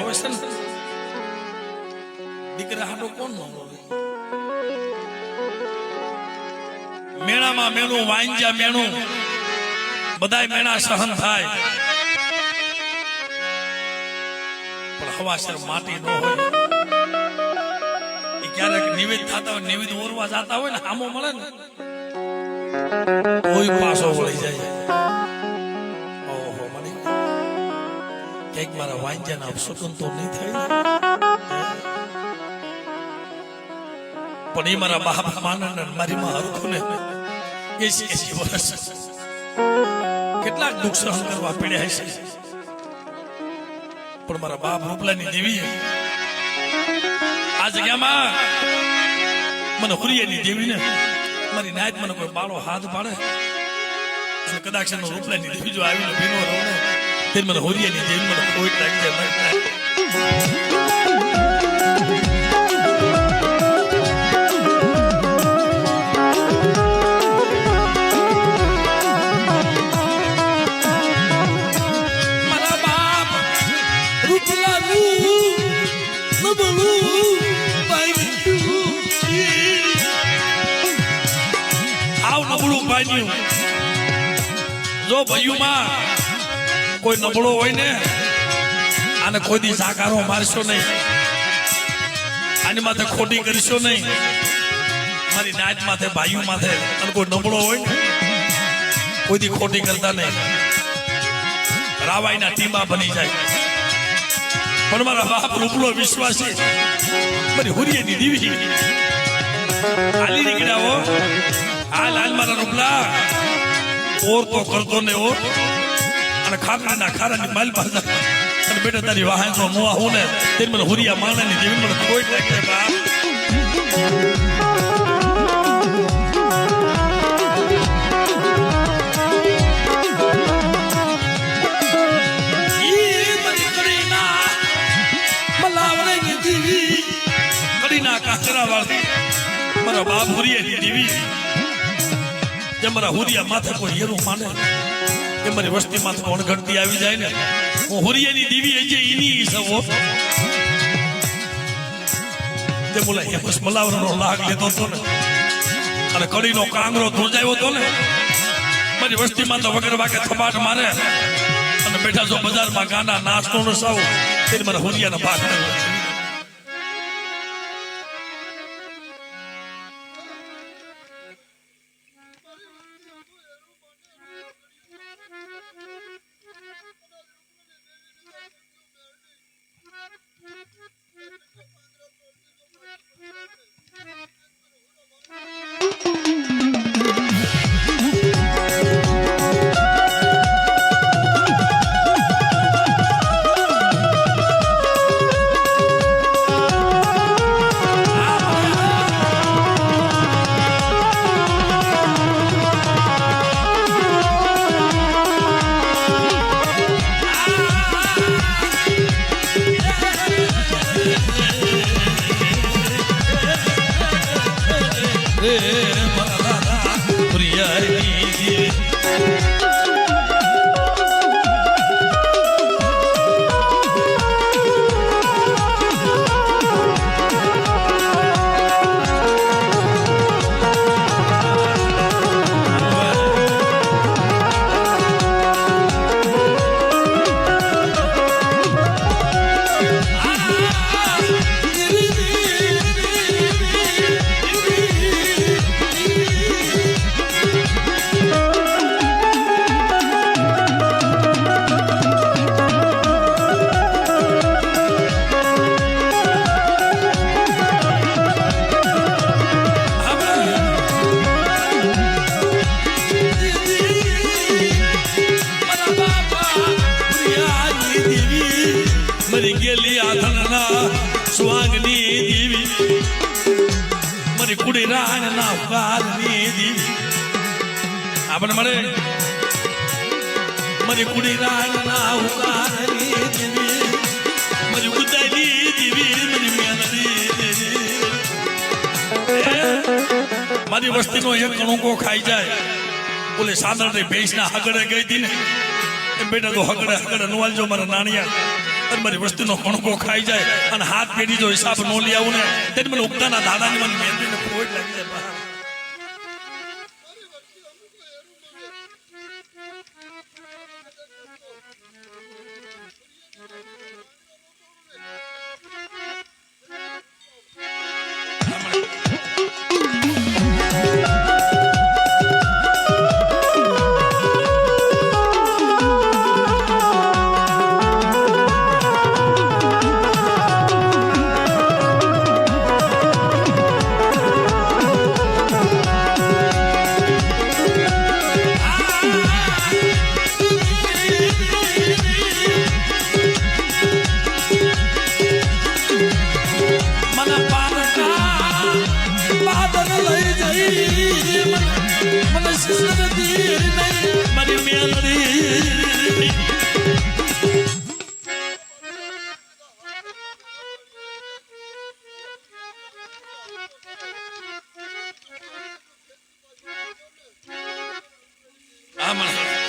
રોવે છે ને? દીકરા હાટો કોણ ન રોવે મેળામાં મેળું વાંજ્યા મેળું બધાય મેળા સહન થાય. પણ હવાસર માટી ન હોય. એ ક્યારેક નિવેદ થતા હોય, નિવેદ ઓરવા જતા હોય ને આમો મળે ને કોઈ પાછો વળી જાય. ક્યાંક મારા વાંચ્યાના અપશુકન તો નહીં થાય. પણ એ મારા બાપ માને મારી માં હરખું ને એસી વર્ષ કેટલાક દુઃખ સહન કરવા પડ્યા છે પણ મારા બાપ રૂપલાની દેવી આ જગ્યામાં મને હુરિયાની દેવીને મારી નાયત મને કોઈ બાળો હાથ પાડે. કદાચ એનો રૂપલાની દેવી જો આવીને ભીનો રહો ને તે મને હુરિયાની દેવી મને ખોટ લાગી જાય મારી નાયત. મારા બાપ રૂપલાનું નબળું પાડ્યું છે. આવ નબળું પાડ્યું જો ભૈયુમાં કોઈ નબળો હોય ને, આને કોઈ દી સાકારો મારશો નહીં. આની માથે ખોટી કરશો નહીં. મારી નાચ માથે, ભાઈઓ માથે, અને કોઈ નબળો હોય કોઈ દી ખોટી કરતા નહીં. રાવાઈના ટીમા બની જાય. પણ મારા બાપ રૂપલો વિશ્વાસી. મારી હુરિયાની દીવી. હાલી નીકળ્યા હો. હાલ હાલ મારા રૂપલા. ઓર તો કરતો ને ઓર. અને ખાકડીના ખારાની માલ પાસે અને બેટા, તારી વાહન તો મોવા હું ને તે મને હુરિયા માણાની જેવી મને કોઈ લાગે બાપ. મારી બાપ હુરિયાની દીવી જે હુરિયા માથે કોઈ હેરું માને. કે મારી વસ્તીમાં કોણ ઘટતી આવી જાય ને, હું હુરિયાની દીવી છે એની સવો. જે બોલા હેમસ મલાવરનો લાગ લેતો હતો ને, અને કડીનો કાંગરો ધ્રુજાયો હતો ને, મારી વસ્તીમાં તો વગર વાગે થપાટ મારે, અને બેઠા જો બજારમાં ગાના નાસ્તો નો સાવ તેને મને હુરિયાનો ભાગ કર્યો મરી ગયેલી આધણના સ્વાંગની દેવી મરી કુડી રાણના ઉગારની દેવી આપણે મળે મરી કુડી રાણના ઉગારની દેવી મરી ઉદાની દેવી મરી મેલડી દેવી મારી વસ્તીનો એક કણુકો ખાઈ જાય ઓલે સાંદળની ભેંસના હગડે ગઈ હતી ને એ બેટા તો હગડે હગડે નવાલજો મારા નાણિયા મારી વસ્તીનો કણકો ખાઈ જાય અને હાથ પેઢી જો હિસાબ નો લઈ આવું ને, તેને મને ઉપતાના દાદાની મને મહેંદીને ફોડ લાગી જાય. Ama.